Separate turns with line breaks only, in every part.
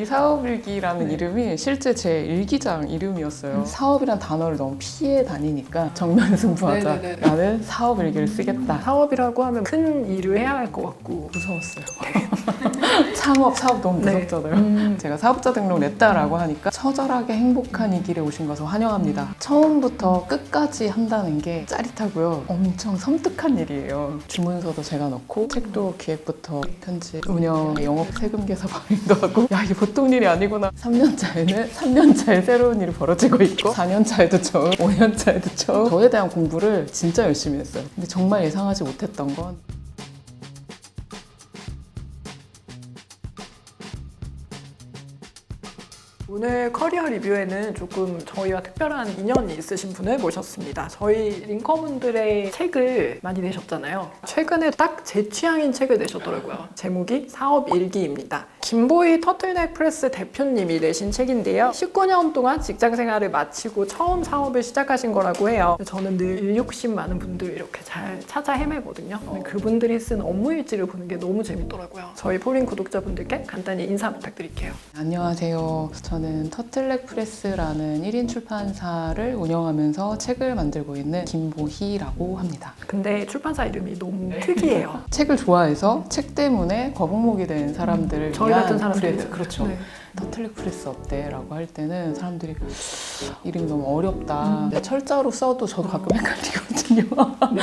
이 사업일기라는 이름이 실제 제 일기장 이름이었어요. 사업이란 단어를 너무 피해 다니니까 정면 승부하자.
네 네 네.
나는 사업일기를 쓰겠다.
사업이라고 하면 큰 일을 해야 할 것 같고
무서웠어요. 창업, 사업 너무
네.
무섭잖아요.
음.
제가 사업자 등록 냈다라고 하니까 처절하게 행복한 이 길에 오신 것을 환영합니다. 처음부터 끝까지 한다는 게 짜릿하고요. 엄청 섬뜩한 일이에요. 주문서도 제가 넣고 책도 기획부터 편집, 운영, 영업, 세금 계산 방해도 하고 야 이게 보통 일이 아니구나. 3년 차에는 3년 차에 새로운 일이 벌어지고 있고 4년 차에도 처음, 5년 차에도 처음 저에 대한 공부를 진짜 열심히 했어요. 근데 정말 예상하지 못했던 건
오늘 커리어 리뷰에는 조금 저희와 특별한 인연이 있으신 분을 모셨습니다. 저희 링커분들의 책을 많이 내셨잖아요. 최근에 딱 제 취향인 책을 내셨더라고요. 제목이 사업 일기입니다. 김보희 터틀넥 프레스 대표님이 내신 책인데요. 19년 동안 직장 생활을 마치고 처음 사업을 시작하신 거라고 해요. 저는 늘 일욕심 많은 분들 이렇게 잘 찾아 헤매거든요. 근데 그분들이 쓴 업무 일지를 보는 게 너무 재밌더라고요. 저희 포린 구독자분들께 간단히 인사 부탁드릴게요.
안녕하세요. 저는 터틀넥 프레스라는 1인 출판사를 운영하면서 책을 만들고 있는 김보희라고 합니다.
근데 출판사 이름이 너무 특이해요.
책을 좋아해서 책 때문에 거북목이 된 사람들을
저희
위한
같은 사람들.
그렇죠.
네.
터틀넥 프레스 어때? 라고 할 때는 사람들이 이름이 너무 어렵다.
음.
근데 철자로 써도 저도 가끔 헷갈리거든요.
네.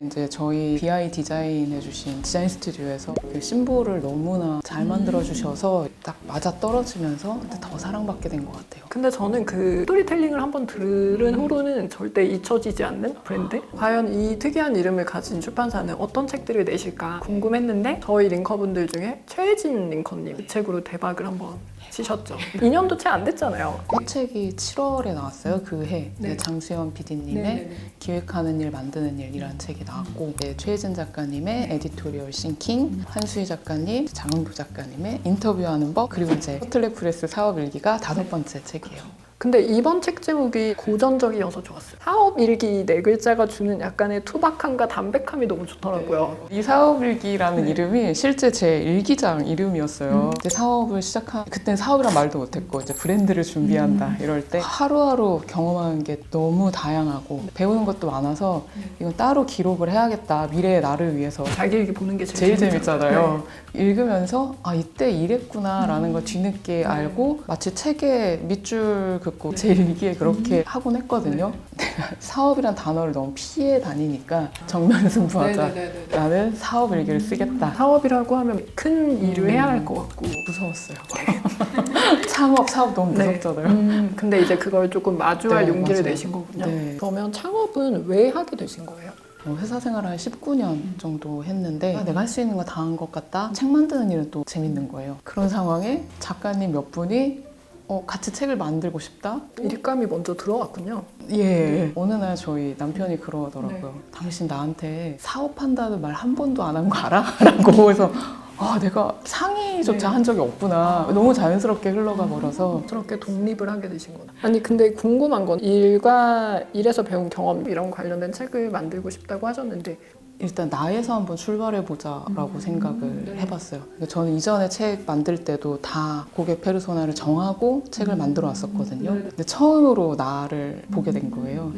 이제 저희 BI 디자인 해주신 디자인 스튜디오에서 그 심볼을 너무나 잘
음.
만들어 주셔서 딱 맞아 떨어지면서 더 사랑받게 된 것 같아요.
근데 저는 그 스토리텔링을 한번 들은 후로는 절대 잊혀지지 않는 브랜드? 과연 이 특이한 이름을 가진 출판사는 어떤 책들을 내실까 궁금했는데 저희 링커분들 중에 최혜진 링커님 이 책으로 대박을 한번 치셨죠. 2년도 채 안 됐잖아요.
이 책이 7월에 나왔어요. 그 해.
네.
장수현 PD님의 기획하는 일, 만드는 일이라는 책이 나왔고 네, 최혜진 작가님의 에디토리얼 싱킹, 한수희 작가님, 장은도 작가님의 인터뷰하는 법 그리고 이제 호틀레 프레스 사업 일기가 다섯 번째 책이에요.
근데 이번 책 제목이 고전적이어서 좋았어요. 사업 일기 네 글자가 주는 약간의 투박함과 담백함이 너무 좋더라고요.
이 사업일기라는
네.
이름이 실제 제 일기장 이름이었어요.
음.
이제 사업을 시작한 그때는 사업이란 말도 못했고 이제 브랜드를 준비한다
음.
이럴 때 하루하루 경험하는 게 너무 다양하고 배우는 것도 많아서 이건 따로 기록을 해야겠다 미래의 나를 위해서
자기 일기 보는 게 제일,
제일
재밌잖아요.
재밌잖아요. 읽으면서 아 이때 이랬구나라는 걸 뒤늦게 알고 마치 책에 밑줄 긋고 제 일기에 그렇게 하곤 했거든요. 내가 사업이란 단어를 너무 피해 다니니까 정면 승부하자.
네네네네.
나는 사업 일기를 쓰겠다.
사업이라고 하면 큰 일을 해야 할 것 같고
무서웠어요. 창업, 사업 너무
네.
무섭잖아요.
음, 근데 이제 그걸 조금 마주할
네,
용기를
맞아요.
내신 거군요.
네.
그러면 창업은 왜 하게 되신 거예요?
어, 회사 생활을 한 19년 정도 했는데 아, 내가 할 수 있는 거 다 한 것 같다. 책 만드는 일은 또 재밌는 거예요. 그런 상황에 작가님 몇 분이 어, 같이 책을 만들고 싶다?
일감이 먼저 들어왔군요.
예. 어느 날 저희 남편이 그러더라고요.
네.
당신 나한테 사업한다는 말 한 번도 안 한 거 알아? 라고 해서 아, 내가 상의조차
네.
한 적이 없구나. 너무 자연스럽게 흘러가 버려서
저렇게 독립을 하게 되신 거나. 아니 근데 궁금한 건 일과 일에서 배운 경험 이런 관련된 책을 만들고 싶다고 하셨는데
일단 나에서 한번 출발해 보자라고
음,
생각을
네.
해봤어요. 그러니까 저는 이전에 책 만들 때도 다 고객 페르소나를 정하고 책을
음.
만들어 왔었거든요.
네.
근데 처음으로 나를 보게 된 거예요.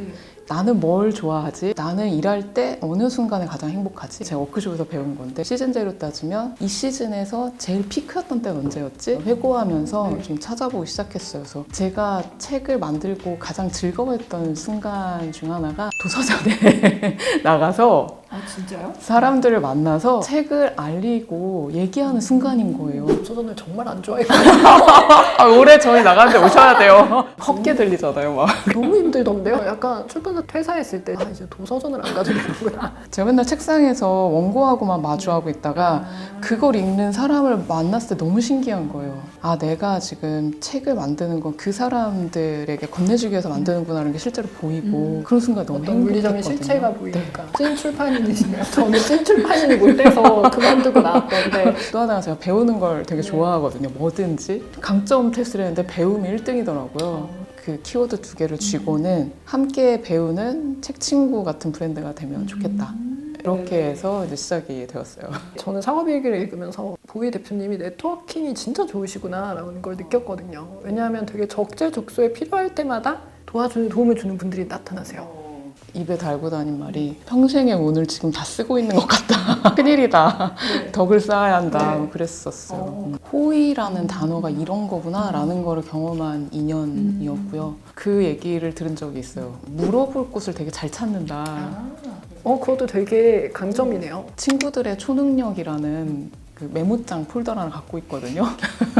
나는 뭘 좋아하지? 나는 일할 때 어느 순간에 가장 행복하지? 제가 워크숍에서 배운 건데 시즌제로 따지면 이 시즌에서 제일 피크였던 때는 언제였지? 회고하면서
네.
좀 찾아보기 시작했어요. 그래서 제가 책을 만들고 가장 즐거웠던 순간 중 하나가 도서전에 나가서
아 진짜요?
사람들을 만나서 책을 알리고 얘기하는 순간인 거예요.
도서전을 정말 안 좋아해요.
아, 올해 저희 나가는데 오셔야 돼요. 헛게 들리잖아요, 막.
너무 힘들던데요. 약간 출판사 퇴사했을 때 아, 이제 도서전을 안 가도 되는구나.
제가 맨날 책상에서 원고하고만 마주하고 있다가 그걸 읽는 사람을 만났을 때 너무 신기한 거예요. 아, 내가 지금 책을 만드는 건 그 사람들에게 건네주기 위해서 만드는구나라는 게 실제로 보이고 그런 순간 너무
어떤 물리적인
행복했거든요.
실체가 보이니까 찐 출판인이시네요. 저는 찐 출판인이 못 돼서 그만두고 나왔던데
또 하나가 제가 배우는 걸 되게 좋아하거든요. 뭐든지. 강점 테스트를 했는데 배움이 1등이더라고요. 그 키워드 두 개를 쥐고는 함께 배우는 책 친구 같은 브랜드가 되면 좋겠다. 이렇게 해서 이제 시작이 되었어요.
저는 상업 일기를 읽으면서 보이 대표님이 네트워킹이 진짜 좋으시구나라는 걸 느꼈거든요. 왜냐하면 되게 적재적소에 필요할 때마다 도와주는 도움을 주는 분들이 나타나세요.
입에 달고 다닌 말이 평생의 운을 지금 다 쓰고 있는 것 같다. 큰일이다. 덕을 쌓아야 한다.
네.
뭐 그랬었어요.
어.
음. 호의라는 단어가 이런 거구나 라는 거를 경험한 2년이었고요. 그 얘기를 들은 적이 있어요. 물어볼 곳을 되게 잘 찾는다.
어, 그것도 되게 강점이네요.
친구들의 초능력이라는 그 메모장 폴더를 하나 갖고 있거든요.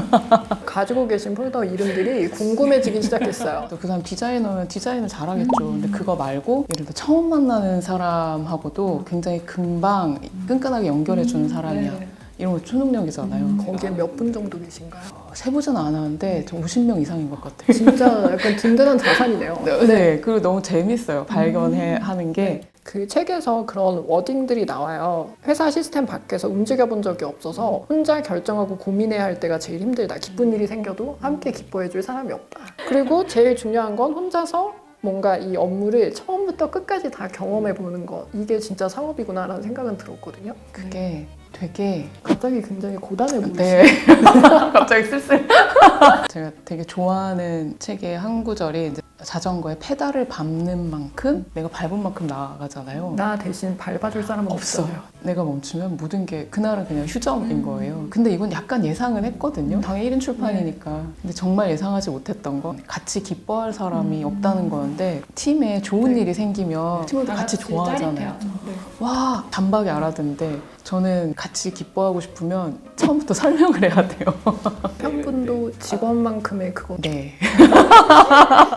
가지고 계신 폴더 이름들이 궁금해지기 시작했어요.
또 그 사람 디자이너면 디자인을 잘하겠죠. 근데 그거 말고 예를 들어 처음 만나는 사람하고도 굉장히 금방 끈끈하게 연결해주는 사람이야.
네.
이런 거 초능력이잖아요.
거기에 몇 분 정도 계신가요?
어, 세보지는 않았는데 저 50명 이상인 것 같아요.
진짜 약간 든든한 자산이네요.
네, 그리고 너무 재밌어요. 발견해 하는 게.
그 책에서 그런 워딩들이 나와요. 회사 시스템 밖에서 움직여 본 적이 없어서 혼자 결정하고 고민해야 할 때가 제일 힘들다. 기쁜 일이 생겨도 함께 기뻐해 줄 사람이 없다. 그리고 제일 중요한 건 혼자서 뭔가 이 업무를 처음부터 끝까지 다 경험해 보는 것. 이게 진짜 사업이구나라는 생각은 들었거든요.
그게 되게
갑자기 굉장히 고단해 보이시죠?
네. 갑자기 쓸쓸. 제가 되게 좋아하는 책의 한 구절이 이제 자전거에 페달을 밟는 만큼 내가 밟은 만큼 나아가잖아요.
나 대신 밟아줄 사람은
없어요.
없어요.
내가 멈추면 모든 게 그날은 그냥 휴점인 거예요. 근데 이건 약간 예상은 했거든요. 당연히 1인 출판이니까. 근데 정말 예상하지 못했던 건 같이 기뻐할 사람이 없다는 거였는데 팀에 좋은
네.
일이 생기면 팀원들 같이 좋아하잖아요.
네.
와 단박에 알아듣는데 저는 같이 기뻐하고 싶으면 처음부터 설명을 해야 돼요.
편분도 직원만큼의 그거
네.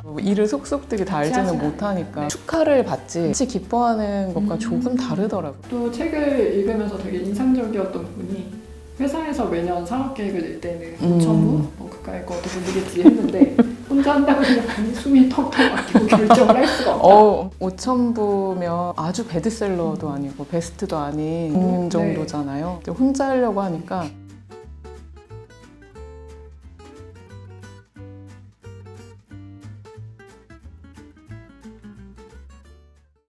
뭐 일을 속속들이 다 알지는 못하니까 축하를 받지 같이 기뻐하는 것과 조금 다르더라고요.
또 책을 읽으면서 되게 인상적이었던 부분이 회사에서 매년 사업 계획을 낼 때는
음.
5천부 뭐 그까이 거 어떻게 모르겠지 했는데 혼자 한다고 생각하니 숨이 턱턱 막히고 결정을 할 수가 없다.
어, 5천부면 아주 베드셀러도 아니고 베스트도 아닌
네.
정도잖아요. 근데 혼자 하려고 하니까